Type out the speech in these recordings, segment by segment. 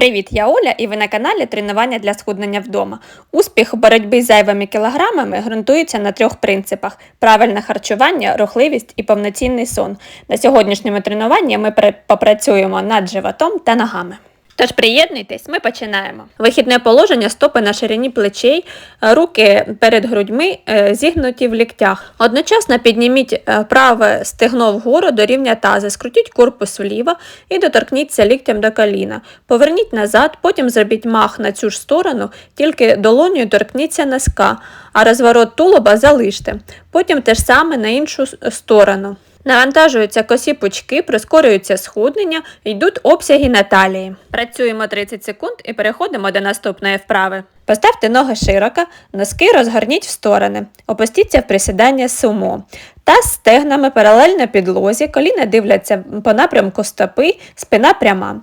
Привіт, я Оля, і ви на каналі Тренування для схуднення вдома. Успіх у боротьбі з зайвими кілограмами ґрунтується на трьох принципах: правильне харчування, рухливість і повноцінний сон. На сьогоднішньому тренуванні ми попрацюємо над животом та ногами. Тож приєднуйтесь, ми починаємо. Вихідне положення стопи на ширині плечей, е, руки перед грудьми е, зігнуті в ліктях. Одночасно підніміть е, праве стегно вгору до рівня таза, скрутіть корпус вліво і доторкніться ліктем до коліна. Поверніть назад, потім зробіть мах на цю ж сторону, тільки долонею торкніться носка, а розворот тулуба залиште. Потім те ж саме на іншу сторону. Навантажуються косі пучки, прискорюється схуднення, йдуть обсяги на талії. Працюємо 30 секунд і переходимо до наступної вправи. Поставте ноги широко, носки розгорніть в сторони, опустіться в присідання сумо. Таз стегнами паралельно підлозі, коліна дивляться по напрямку стопи, спина пряма.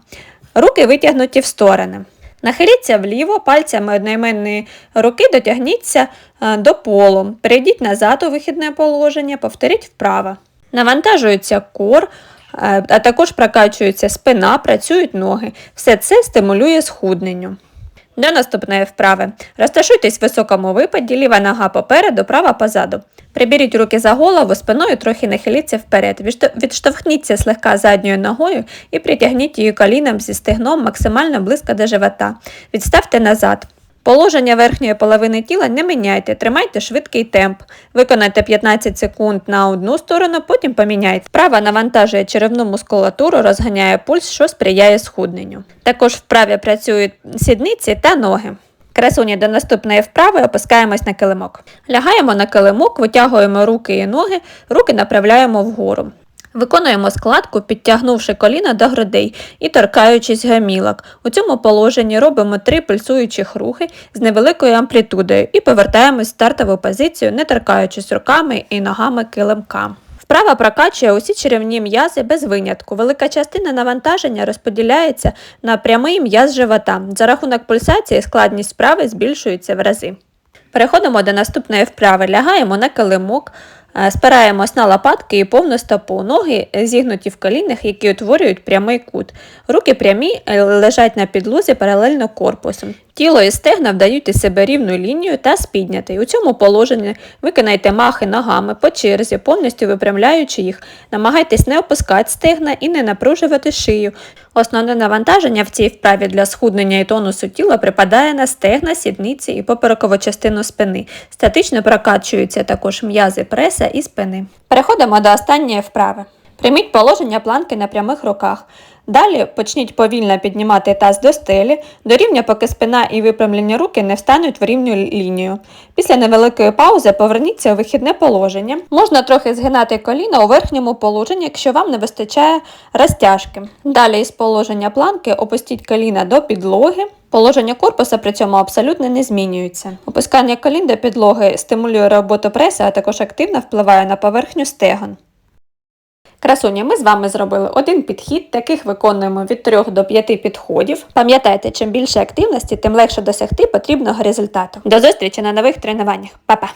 Руки витягнуті в сторони. Нахиліться вліво, пальцями одноіменної руки дотягніться е, до полу. Перейдіть назад у вихідне положення, повторіть вправо. Навантажується кор, е, а також прокачується спина, працюють ноги. Все це стимулює схудненню. До наступної вправи. Розташуйтесь в високому випаді, ліва нога попереду, права позаду. Приберіть руки за голову, спиною трохи нахиліться вперед. Відштовхніться слегка задньою ногою і притягніть її коліном зі стегном максимально близько до живота. Відставте назад. Положення верхньої половини тіла не міняйте, тримайте швидкий темп. Виконайте 15 секунд на одну сторону, потім поміняйте. Вправа навантажує черевну мускулатуру, розганяє пульс, що сприяє схудненню. Також вправі працюють сідниці та ноги. Красуні до наступної вправи опускаємось на килимок. Лягаємо на килимок, витягуємо руки і ноги, руки направляємо вгору. Виконуємо складку, підтягнувши коліна до грудей і торкаючись гамілок. У цьому положенні робимо три пульсуючих рухи з невеликою амплітудою і повертаємось в стартову позицію, не торкаючись руками і ногами килимка. Вправа прокачує усі черевні м'язи без винятку. Велика частина навантаження розподіляється на прямий м'яз живота. За рахунок пульсації складність вправи збільшується в рази. Переходимо до наступної вправи. Лягаємо на килимок, спираємось на лопатки і повну стопу. Ноги зігнуті в колінах, які утворюють прямий кут. Руки прямі е, лежать на підлозі паралельно корпусу. Тіло і стегна вдають із себе рівну лінію та спідняти. У цьому положенні виконайте махи ногами по черзі, повністю випрямляючи їх. Намагайтесь не опускати стегна і не напружувати шию. Основне навантаження в цій вправі для схуднення і тонусу тіла припадає на стегна, сідниці і поперекову частину спини. Статично прокачуються також м'язи преса і спини. Переходимо до останньої вправи. Прийміть положення планки на прямих руках. Далі почніть повільно піднімати таз до стелі, до рівня, поки спина і випрямлені руки не встануть в рівню лінію. Після невеликої паузи поверніться у вихідне положення. Можна трохи згинати коліна у верхньому положенні, якщо вам не вистачає розтяжки. Далі із положення планки опустіть коліна до підлоги. Положення корпуса при цьому абсолютно не змінюється. Опускання колін до підлоги стимулює роботу преса, а також активно впливає на поверхню стегон. Красуня, ми з вами зробили один підхід, таких виконуємо від 3 до 5 підходів. Пам'ятайте, чим більше активності, тим легше досягти потрібного результату. До зустрічі на нових тренуваннях. Па-па!